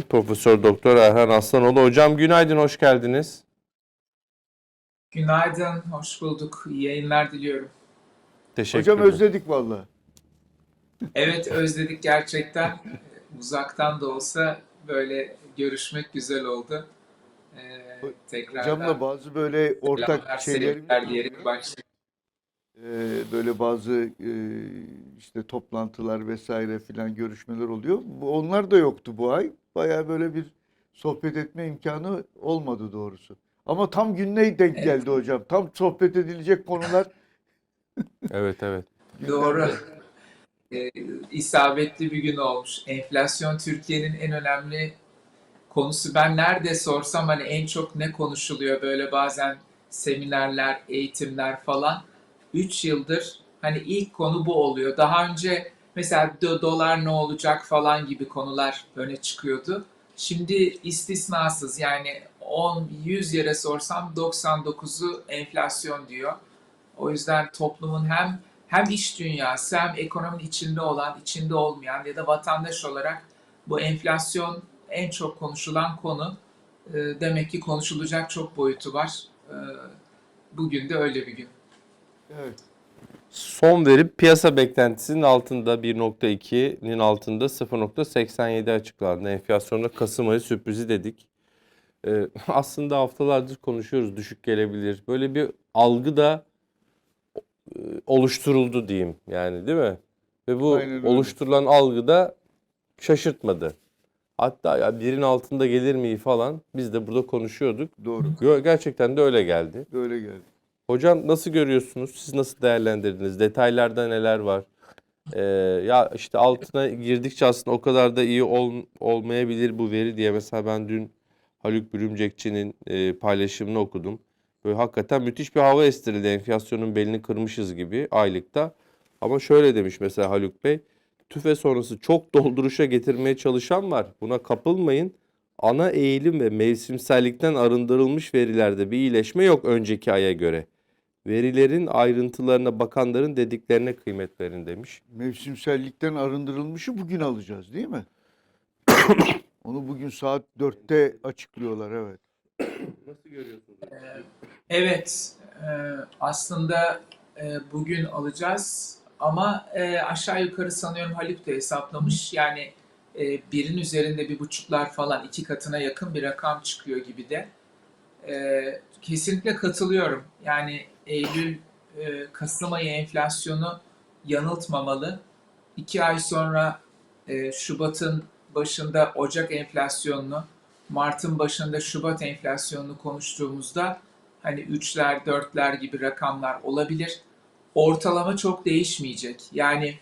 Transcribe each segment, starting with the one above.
Profesör Doktor Erhan Aslanoğlu. Hocam günaydın, hoş geldiniz. Günaydın, hoş bulduk. İyi yayınlar diliyorum. Teşekkür Hocam ederim. özledik vallahi. Evet, özledik gerçekten. Uzaktan da olsa böyle görüşmek güzel oldu. Ee, tekrardan Hocamla bazı böyle ortak şeylerimiz diyerek başlayalım. Ee, böyle bazı e, işte toplantılar vesaire filan görüşmeler oluyor. Bu, onlar da yoktu bu ay. Bayağı böyle bir sohbet etme imkanı olmadı doğrusu. Ama tam gününe denk Evet. geldi hocam. Tam sohbet edilecek konular Evet, evet. Doğru. Ee, isabetli bir gün olmuş. Enflasyon Türkiye'nin en önemli konusu. Ben nerede sorsam hani en çok ne konuşuluyor böyle bazen seminerler, eğitimler falan. 3 yıldır hani ilk konu bu oluyor. Daha önce mesela do- dolar ne olacak falan gibi konular öne çıkıyordu. Şimdi istisnasız yani 10 100 yere sorsam 99'u enflasyon diyor. O yüzden toplumun hem hem iş dünyası hem ekonominin içinde olan, içinde olmayan ya da vatandaş olarak bu enflasyon en çok konuşulan konu. Ee, Demek ki konuşulacak çok boyutu var. Ee, Bugün de öyle bir gün. Evet. Son veri piyasa beklentisinin altında 1.2'nin altında 0.87 açıklandı. Enflasyonda Kasım ayı sürprizi dedik. Ee, aslında haftalardır konuşuyoruz düşük gelebilir. Böyle bir algı da e, oluşturuldu diyeyim yani değil mi? Ve bu Aynen öyle. oluşturulan algı da şaşırtmadı. Hatta ya birin altında gelir mi falan biz de burada konuşuyorduk. Doğru. Yo, Gerçekten de öyle geldi. Böyle geldi. Hocam nasıl görüyorsunuz? Siz nasıl değerlendirdiniz? Detaylarda neler var? Ee, ya işte altına girdikçe aslında o kadar da iyi ol- olmayabilir bu veri diye mesela ben dün Haluk Bürümcekçi'nin e, paylaşımını okudum. Böyle hakikaten müthiş bir hava estirildi. Enflasyonun belini kırmışız gibi aylıkta. Ama şöyle demiş mesela Haluk Bey. TÜFE sonrası çok dolduruşa getirmeye çalışan var. Buna kapılmayın. Ana eğilim ve mevsimsellikten arındırılmış verilerde bir iyileşme yok önceki aya göre. Verilerin ayrıntılarına bakanların dediklerine kıymet verin demiş. Mevsimsellikten arındırılmışı bugün alacağız değil mi? Onu bugün saat 4'te açıklıyorlar evet. Nasıl görüyorsunuz? Evet, e, aslında e, bugün alacağız ama e, aşağı yukarı sanıyorum Haluk da hesaplamış. Yani birin üzerinde bir buçuklar falan iki katına yakın bir rakam çıkıyor gibi de. Kesinlikle katılıyorum. Yani Eylül, e, Kasım ayı enflasyonu yanıltmamalı. İki ay sonra e, Şubat'ın başında Ocak enflasyonunu, Mart'ın başında Şubat enflasyonunu konuştuğumuzda hani üçler, dörtler gibi rakamlar olabilir. Ortalama çok değişmeyecek. Yani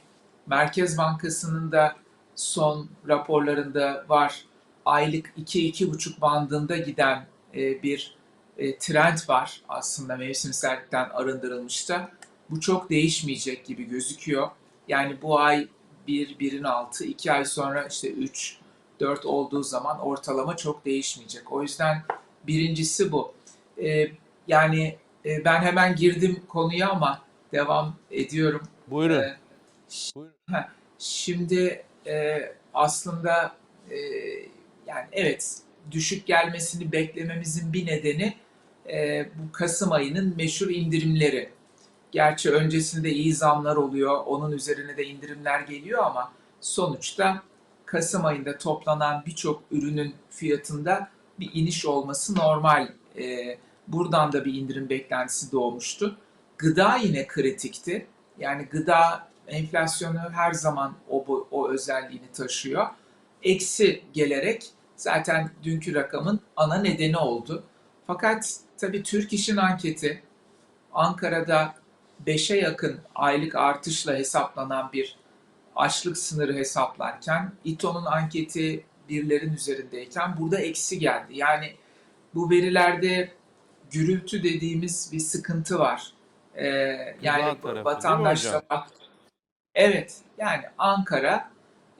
Merkez Bankası'nın da son raporlarında var. Aylık 2-2,5 bandında giden e, bir e, trend var aslında mevsimsellikten arındırılmış da. Bu çok değişmeyecek gibi gözüküyor. Yani bu ay 1, 1'in altı, 2 ay sonra işte 3, 4 olduğu zaman ortalama çok değişmeyecek. O yüzden birincisi bu. Ee, yani e, ben hemen girdim konuya ama devam ediyorum. Buyurun. Ş- Buyurun. Heh, Şimdi e, aslında e, yani evet düşük gelmesini beklememizin bir nedeni e, bu Kasım ayının meşhur indirimleri. Gerçi öncesinde iyi zamlar oluyor, onun üzerine de indirimler geliyor ama sonuçta Kasım ayında toplanan birçok ürünün fiyatında bir iniş olması normal. E, buradan da bir indirim beklentisi doğmuştu. Gıda yine kritikti. Yani gıda enflasyonu her zaman o, o özelliğini taşıyor. Eksi gelerek zaten dünkü rakamın ana nedeni oldu. Fakat tabii Türk İş'in anketi Ankara'da 5'e yakın aylık artışla hesaplanan bir açlık sınırı hesaplarken İTO'nun anketi birlerin üzerindeyken burada eksi geldi. Yani bu verilerde gürültü dediğimiz bir sıkıntı var. Ee, yani tarafı değil mi vatandaşla hocam? bak. Evet yani Ankara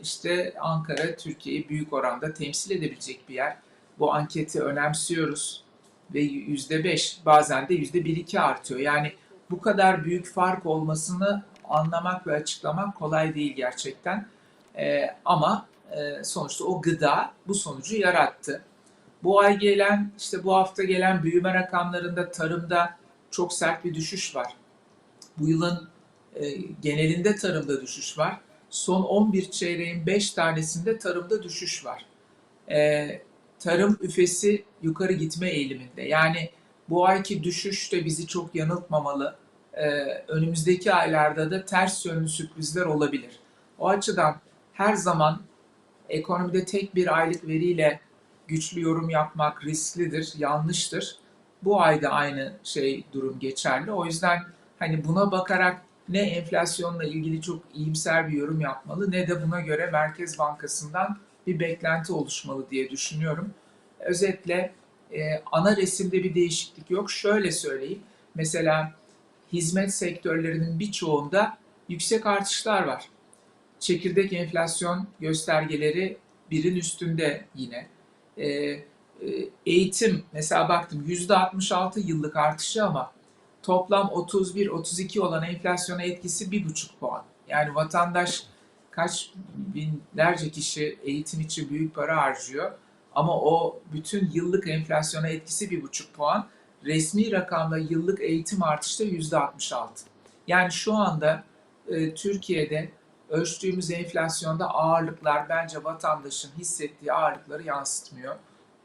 işte Ankara Türkiye'yi büyük oranda temsil edebilecek bir yer. Bu anketi önemsiyoruz ve yüzde beş bazen de yüzde bir iki artıyor. Yani bu kadar büyük fark olmasını anlamak ve açıklamak kolay değil gerçekten. Ee, ama e, sonuçta o gıda bu sonucu yarattı. Bu ay gelen, işte bu hafta gelen büyüme rakamlarında tarımda çok sert bir düşüş var. Bu yılın e, genelinde tarımda düşüş var. Son 11 çeyreğin 5 tanesinde tarımda düşüş var. E, tarım üfesi yukarı gitme eğiliminde. Yani bu ayki düşüş de bizi çok yanıltmamalı. E, önümüzdeki aylarda da ters yönlü sürprizler olabilir. O açıdan her zaman ekonomide tek bir aylık veriyle güçlü yorum yapmak risklidir, yanlıştır. Bu ayda aynı şey durum geçerli. O yüzden hani buna bakarak ne enflasyonla ilgili çok iyimser bir yorum yapmalı ne de buna göre Merkez Bankası'ndan bir beklenti oluşmalı diye düşünüyorum. Özetle e, ana resimde bir değişiklik yok. Şöyle söyleyeyim. Mesela hizmet sektörlerinin birçoğunda yüksek artışlar var. Çekirdek enflasyon göstergeleri birin üstünde yine. Ee, e, eğitim mesela baktım %66 yıllık artışı ama toplam 31-32 olan enflasyona etkisi 1,5 puan. Yani vatandaş kaç binlerce kişi eğitim için büyük para harcıyor ama o bütün yıllık enflasyona etkisi 1,5 puan. Resmi rakamda yıllık eğitim artışı da %66. Yani şu anda e, Türkiye'de ölçtüğümüz enflasyonda ağırlıklar bence vatandaşın hissettiği ağırlıkları yansıtmıyor.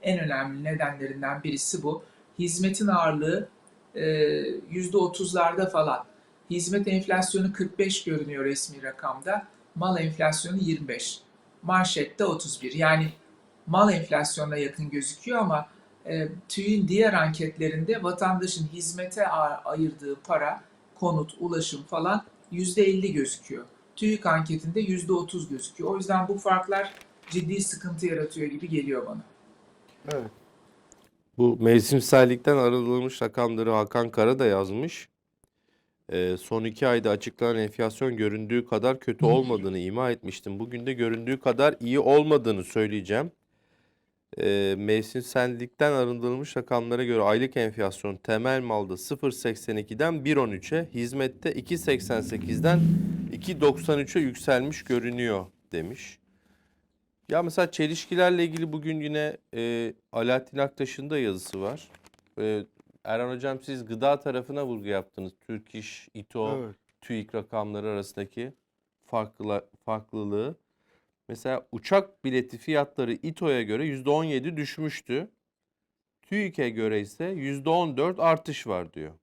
En önemli nedenlerinden birisi bu. Hizmetin ağırlığı e, %30'larda falan. Hizmet enflasyonu 45 görünüyor resmi rakamda. Mal enflasyonu 25. Manşette 31. Yani mal enflasyonuna yakın gözüküyor ama e, TÜİ'nin diğer anketlerinde vatandaşın hizmete ayırdığı para, konut, ulaşım falan %50 gözüküyor. TÜİK anketinde %30 gözüküyor. O yüzden bu farklar ciddi sıkıntı yaratıyor gibi geliyor bana. Evet. Bu mevsimsellikten arındırılmış rakamları Hakan Kara da yazmış. Ee, son iki ayda açıklanan enflasyon göründüğü kadar kötü olmadığını ima etmiştim. Bugün de göründüğü kadar iyi olmadığını söyleyeceğim. Ee, mevsimsellikten arındırılmış rakamlara göre aylık enflasyon temel malda 0.82'den 1.13'e, hizmette 2.88'den 2.93'e yükselmiş görünüyor demiş. Ya mesela çelişkilerle ilgili bugün yine e, Alaaddin Aktaş'ın da yazısı var. E, Erhan Hocam siz gıda tarafına vurgu yaptınız. Türk İş, İTO, Evet. TÜİK rakamları arasındaki farklı, farklılığı. Mesela uçak bileti fiyatları İTO'ya göre %17 düşmüştü. TÜİK'e göre ise %14 artış var diyor.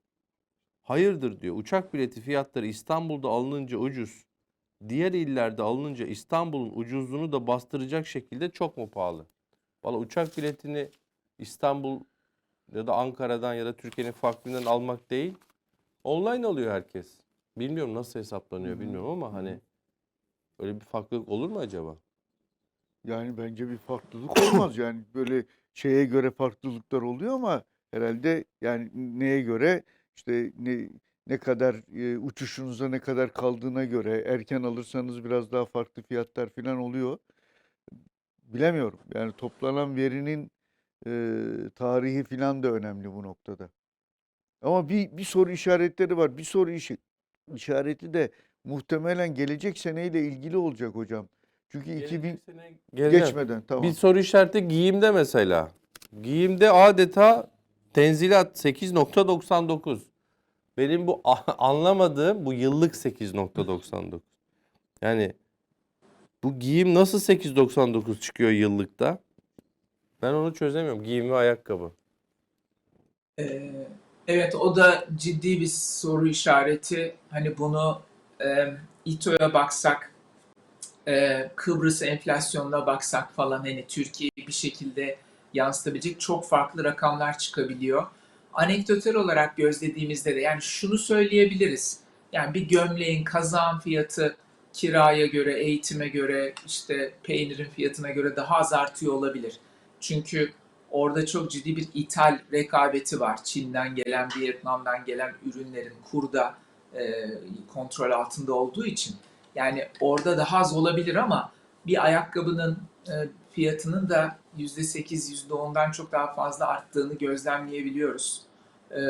Hayırdır diyor. Uçak bileti fiyatları İstanbul'da alınınca ucuz. Diğer illerde alınınca İstanbul'un ucuzluğunu da bastıracak şekilde çok mu pahalı? Valla uçak biletini İstanbul ya da Ankara'dan ya da Türkiye'nin farklı almak değil. Online alıyor herkes. Bilmiyorum nasıl hesaplanıyor bilmiyorum ama hani öyle bir farklılık olur mu acaba? Yani bence bir farklılık olmaz. Yani böyle şeye göre farklılıklar oluyor ama herhalde yani neye göre işte ne ne kadar e, uçuşunuza ne kadar kaldığına göre erken alırsanız biraz daha farklı fiyatlar falan oluyor. Bilemiyorum. Yani toplanan verinin e, tarihi falan da önemli bu noktada. Ama bir bir soru işaretleri var. Bir soru işi, işareti de muhtemelen gelecek seneyle ilgili olacak hocam. Çünkü 2000 Geleceğim. geçmeden tamam. Bir soru işareti giyimde mesela. Giyimde adeta tenzilat 8.99. Benim bu anlamadığım bu yıllık 8.99. Yani bu giyim nasıl 8.99 çıkıyor yıllıkta? Ben onu çözemiyorum. Giyim ve ayakkabı. Ee, evet o da ciddi bir soru işareti. Hani bunu e, İTO'ya baksak, e, Kıbrıs enflasyonuna baksak falan hani Türkiye'yi bir şekilde yansıtabilecek çok farklı rakamlar çıkabiliyor. Anekdotal olarak gözlediğimizde de yani şunu söyleyebiliriz. Yani bir gömleğin kazağın fiyatı kiraya göre, eğitime göre, işte peynirin fiyatına göre daha az artıyor olabilir. Çünkü orada çok ciddi bir ithal rekabeti var. Çin'den gelen, Vietnam'dan gelen ürünlerin kurda e, kontrol altında olduğu için. Yani orada daha az olabilir ama bir ayakkabının e, fiyatının da %8, %10'dan çok daha fazla arttığını gözlemleyebiliyoruz. E,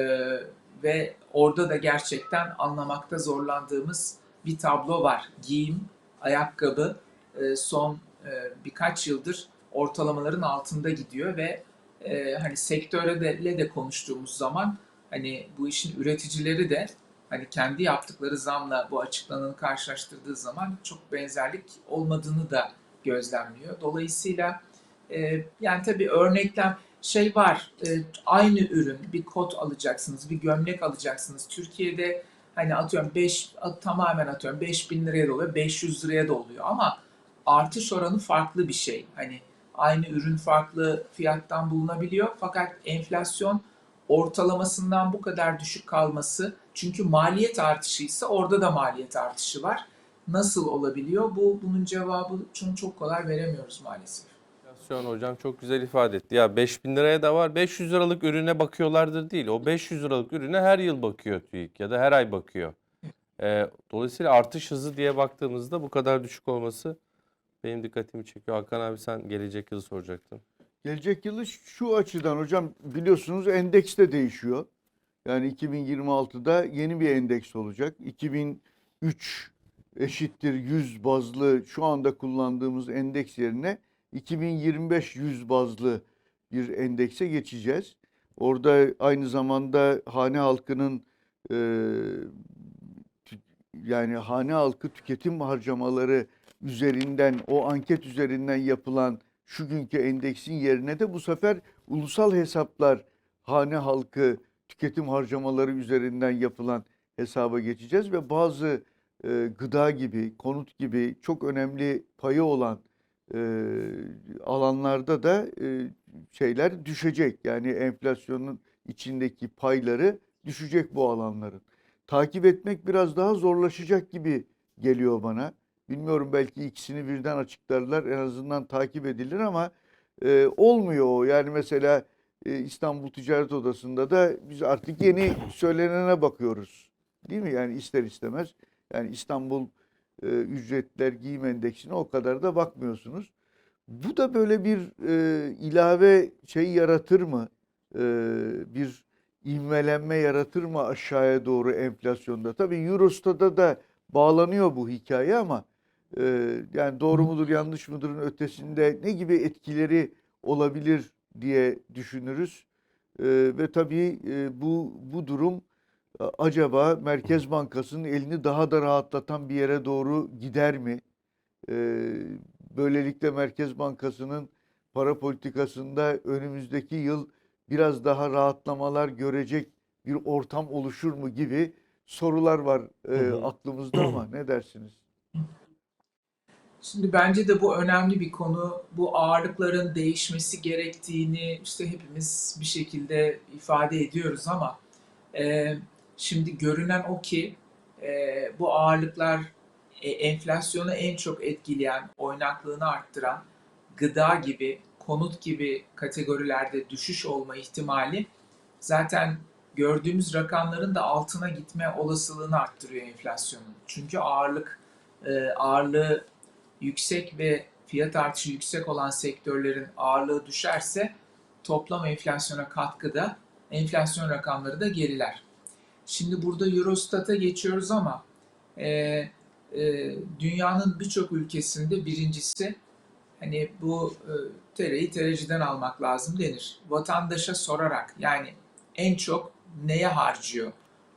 ve orada da gerçekten anlamakta zorlandığımız bir tablo var. Giyim, ayakkabı e, son e, birkaç yıldır ortalamaların altında gidiyor ve e, hani sektöre de, de konuştuğumuz zaman hani bu işin üreticileri de hani kendi yaptıkları zamla bu açıklananı karşılaştırdığı zaman çok benzerlik olmadığını da gözlemliyor. Dolayısıyla e, yani tabii örneklem şey var e, aynı ürün bir kot alacaksınız bir gömlek alacaksınız. Türkiye'de hani atıyorum 5 tamamen atıyorum 5000 liraya da oluyor 500 liraya da oluyor ama artış oranı farklı bir şey. Hani aynı ürün farklı fiyattan bulunabiliyor fakat enflasyon ortalamasından bu kadar düşük kalması çünkü maliyet artışıysa orada da maliyet artışı var. Nasıl olabiliyor? Bu bunun cevabı çok çok kolay veremiyoruz maalesef. Enflasyon hocam çok güzel ifade etti. Ya 5000 liraya da var. 500 liralık ürüne bakıyorlardır değil. O 500 liralık ürüne her yıl bakıyor TÜİK ya da her ay bakıyor. Ee, dolayısıyla artış hızı diye baktığımızda bu kadar düşük olması benim dikkatimi çekiyor. Hakan abi sen gelecek yılı soracaktın. Gelecek yılı şu açıdan hocam biliyorsunuz endeks de değişiyor. Yani 2026'da yeni bir endeks olacak. 2003 eşittir 100 bazlı şu anda kullandığımız endeks yerine 2025 100 bazlı bir endekse geçeceğiz. Orada aynı zamanda hane halkının e, yani hane halkı tüketim harcamaları üzerinden o anket üzerinden yapılan şu günkü endeksin yerine de bu sefer ulusal hesaplar hane halkı tüketim harcamaları üzerinden yapılan hesaba geçeceğiz ve bazı e, gıda gibi, konut gibi çok önemli payı olan e, alanlarda da e, şeyler düşecek. Yani enflasyonun içindeki payları düşecek bu alanların. Takip etmek biraz daha zorlaşacak gibi geliyor bana. Bilmiyorum belki ikisini birden açıklarlar en azından takip edilir ama e, olmuyor o. Yani mesela e, İstanbul Ticaret Odası'nda da biz artık yeni söylenene bakıyoruz. Değil mi? Yani ister istemez. Yani İstanbul e, ücretler giyim endeksine o kadar da bakmıyorsunuz. Bu da böyle bir e, ilave şey yaratır mı? E, bir ivmelenme yaratır mı aşağıya doğru enflasyonda? Tabii Eurostat'a da bağlanıyor bu hikaye ama e, yani doğru mudur yanlış mıdırın ötesinde ne gibi etkileri olabilir diye düşünürüz. E, ve tabii e, bu bu durum acaba Merkez Bankası'nın elini daha da rahatlatan bir yere doğru gider mi? E, böylelikle Merkez Bankası'nın para politikasında önümüzdeki yıl biraz daha rahatlamalar görecek bir ortam oluşur mu gibi sorular var e, aklımızda ama ne dersiniz? Şimdi bence de bu önemli bir konu. Bu ağırlıkların değişmesi gerektiğini işte hepimiz bir şekilde ifade ediyoruz ama e, şimdi görünen o ki e, bu ağırlıklar e, enflasyonu en çok etkileyen, oynaklığını arttıran gıda gibi, konut gibi kategorilerde düşüş olma ihtimali zaten gördüğümüz rakamların da altına gitme olasılığını arttırıyor enflasyonun. Çünkü ağırlık e, ağırlığı yüksek ve fiyat artışı yüksek olan sektörlerin ağırlığı düşerse toplam enflasyona katkıda enflasyon rakamları da geriler. Şimdi burada Eurostat'a geçiyoruz ama e, e, dünyanın birçok ülkesinde birincisi hani bu e, TL'yi TL'ciden almak lazım denir. Vatandaşa sorarak yani en çok neye harcıyor?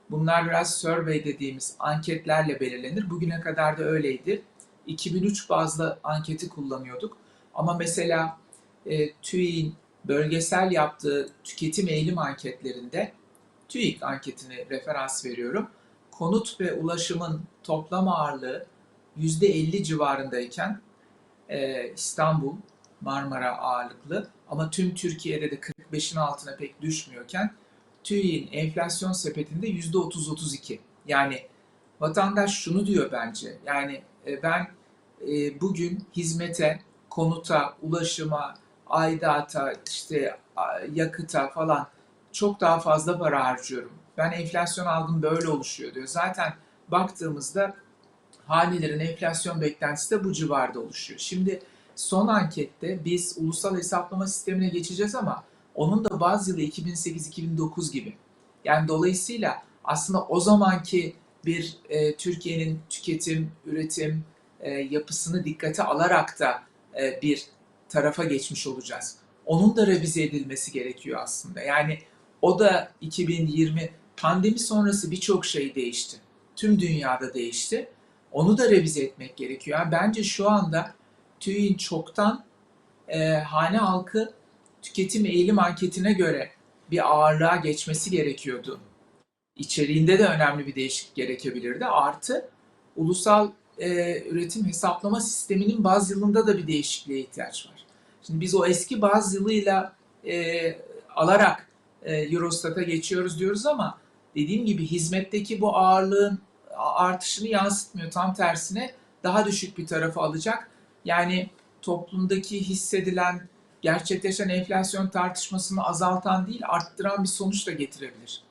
Bunlar biraz survey dediğimiz anketlerle belirlenir. Bugüne kadar da öyleydi. 2003 bazlı anketi kullanıyorduk. Ama mesela e, TÜİK'in bölgesel yaptığı tüketim eğilim anketlerinde TÜİK anketini referans veriyorum. Konut ve ulaşımın toplam ağırlığı %50 civarındayken e, İstanbul, Marmara ağırlıklı ama tüm Türkiye'de de 45'in altına pek düşmüyorken TÜİK'in enflasyon sepetinde %30-32. Yani vatandaş şunu diyor bence. Yani e, ben e, bugün hizmete, konuta, ulaşıma, aidata, işte yakıta falan çok daha fazla para harcıyorum. Ben enflasyon algım böyle oluşuyor diyor. Zaten baktığımızda hanelerin enflasyon beklentisi de bu civarda oluşuyor. Şimdi son ankette biz ulusal hesaplama sistemine geçeceğiz ama onun da baz yılı 2008-2009 gibi. Yani dolayısıyla aslında o zamanki bir e, Türkiye'nin tüketim, üretim e, yapısını dikkate alarak da e, bir tarafa geçmiş olacağız. Onun da revize edilmesi gerekiyor aslında. Yani o da 2020 pandemi sonrası birçok şey değişti. Tüm dünyada değişti. Onu da revize etmek gerekiyor. Yani bence şu anda TÜİ'nin çoktan e, hane halkı tüketim eğilim anketine göre bir ağırlığa geçmesi gerekiyordu. İçeriğinde de önemli bir değişiklik gerekebilirdi. Artı ulusal e, üretim hesaplama sisteminin baz yılında da bir değişikliğe ihtiyaç var. Şimdi biz o eski baz yılıyla e, alarak e, Eurostat'a geçiyoruz diyoruz ama dediğim gibi hizmetteki bu ağırlığın artışını yansıtmıyor. Tam tersine daha düşük bir tarafa alacak. Yani toplumdaki hissedilen, gerçekleşen enflasyon tartışmasını azaltan değil, arttıran bir sonuç da getirebilir.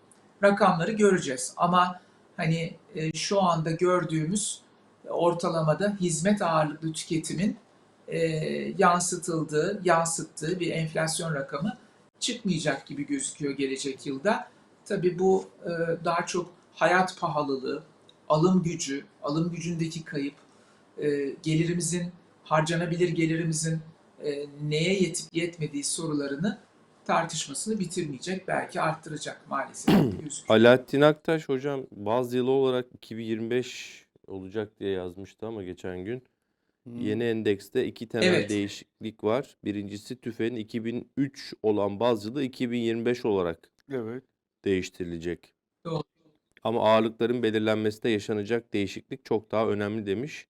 Rakamları göreceğiz ama hani e, şu anda gördüğümüz ortalamada hizmet ağırlıklı tüketimin e, yansıtıldığı, yansıttığı bir enflasyon rakamı çıkmayacak gibi gözüküyor gelecek yılda. Tabii bu e, daha çok hayat pahalılığı, alım gücü, alım gücündeki kayıp, e, gelirimizin, harcanabilir gelirimizin e, neye yetip yetmediği sorularını tartışmasını bitirmeyecek, belki arttıracak maalesef gözüküyor. Alaaddin Aktaş hocam baz yılı olarak 2025 olacak diye yazmıştı ama geçen gün. Hmm. Yeni endekste iki temel Evet. değişiklik var. Birincisi TÜFE'nin 2003 olan baz yılı 2025 olarak Evet. değiştirilecek. Doğru. Ama ağırlıkların belirlenmesinde yaşanacak değişiklik çok daha önemli demiş.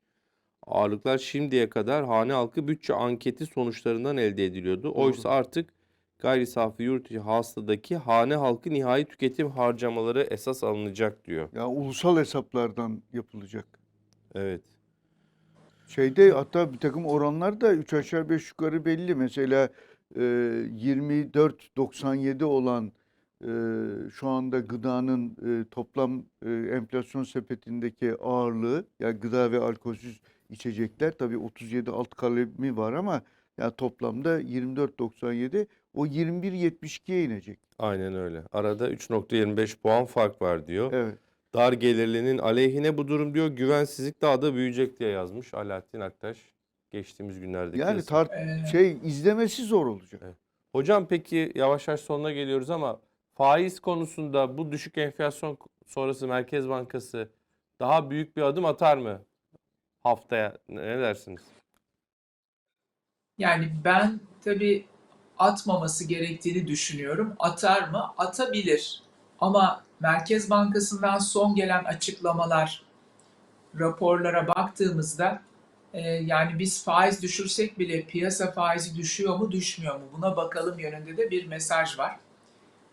Ağırlıklar şimdiye kadar hane halkı bütçe anketi sonuçlarından elde ediliyordu. Oysa artık gayri safi yurt içi hasıladaki hane halkı nihai tüketim harcamaları esas alınacak diyor. Ya ulusal hesaplardan yapılacak. Evet. Şeyde hatta bir takım oranlar da 3 aşağı 5 yukarı belli. Mesela e, 24.97 olan e, şu anda gıdanın e, toplam e, enflasyon sepetindeki ağırlığı yani gıda ve alkolsüz içecekler tabii 37 alt kalemi var ama yani toplamda 24.97 o 21.72'ye inecek. Aynen öyle. Arada 3.25 puan fark var diyor. Evet. Dar gelirlinin aleyhine bu durum diyor. Güvensizlik daha da büyüyecek diye yazmış Alaaddin Aktaş. Geçtiğimiz günlerdeki Yani yazısı. tart şey izlemesi zor olacak. Hocam peki yavaş yavaş sonuna geliyoruz ama faiz konusunda bu düşük enflasyon sonrası Merkez Bankası daha büyük bir adım atar mı haftaya? Ne dersiniz? Yani ben tabii atmaması gerektiğini düşünüyorum. Atar mı? Atabilir. Ama Merkez Bankası'ndan son gelen açıklamalar, raporlara baktığımızda e, yani biz faiz düşürsek bile piyasa faizi düşüyor mu düşmüyor mu buna bakalım yönünde de bir mesaj var.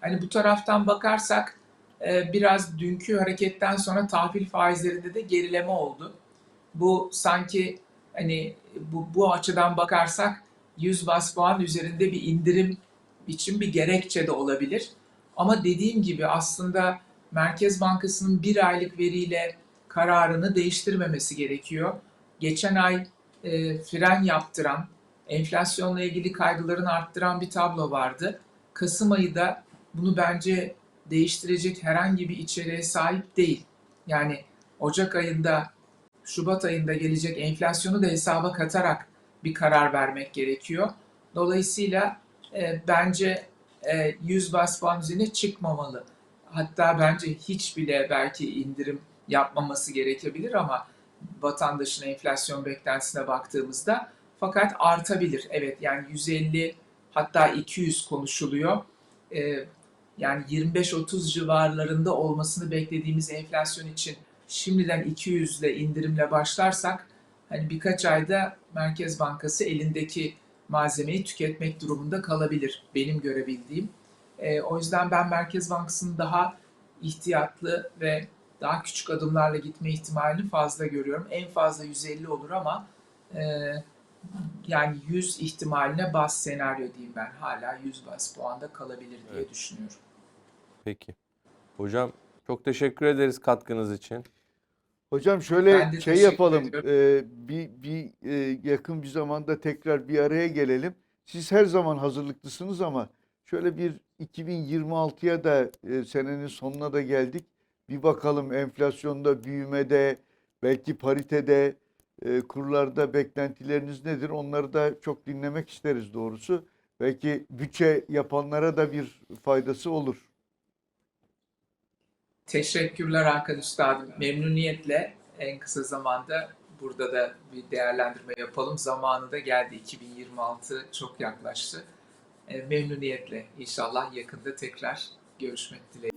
Hani bu taraftan bakarsak e, biraz dünkü hareketten sonra tahvil faizlerinde de gerileme oldu. Bu sanki hani bu, bu açıdan bakarsak 100 bas puan üzerinde bir indirim için bir gerekçe de olabilir. Ama dediğim gibi aslında Merkez Bankası'nın bir aylık veriyle kararını değiştirmemesi gerekiyor. Geçen ay e, fren yaptıran, enflasyonla ilgili kaygılarını arttıran bir tablo vardı. Kasım ayı da bunu bence değiştirecek herhangi bir içeriğe sahip değil. Yani Ocak ayında, Şubat ayında gelecek enflasyonu da hesaba katarak bir karar vermek gerekiyor. Dolayısıyla e, bence e, 100 bas puan üzerine çıkmamalı. Hatta bence hiç bile belki indirim yapmaması gerekebilir ama vatandaşın enflasyon beklentisine baktığımızda fakat artabilir. Evet yani 150 hatta 200 konuşuluyor. E, yani 25-30 civarlarında olmasını beklediğimiz enflasyon için şimdiden 200 ile indirimle başlarsak hani birkaç ayda Merkez Bankası elindeki malzemeyi tüketmek durumunda kalabilir benim görebildiğim. E, o yüzden ben Merkez Bankası'nın daha ihtiyatlı ve daha küçük adımlarla gitme ihtimalini fazla görüyorum. En fazla 150 olur ama e, yani 100 ihtimaline bas senaryo diyeyim ben. Hala 100 bas puanda kalabilir diye Evet. düşünüyorum. Peki. Hocam çok teşekkür ederiz katkınız için. Hocam şöyle de şey teşekkür yapalım. ediyorum. e, bir bir e, yakın bir zamanda tekrar bir araya gelelim. Siz her zaman hazırlıklısınız ama şöyle bir 2026'ya da e, senenin sonuna da geldik. Bir bakalım enflasyonda, büyümede, belki paritede e, kurlarda beklentileriniz nedir? Onları da çok dinlemek isteriz doğrusu. Belki bütçe yapanlara da bir faydası olur. Teşekkürler Hakan Üstadım. Memnuniyetle en kısa zamanda burada da bir değerlendirme yapalım. Zamanı da geldi. 2026 çok yaklaştı. E, memnuniyetle inşallah yakında tekrar görüşmek dileğiyle.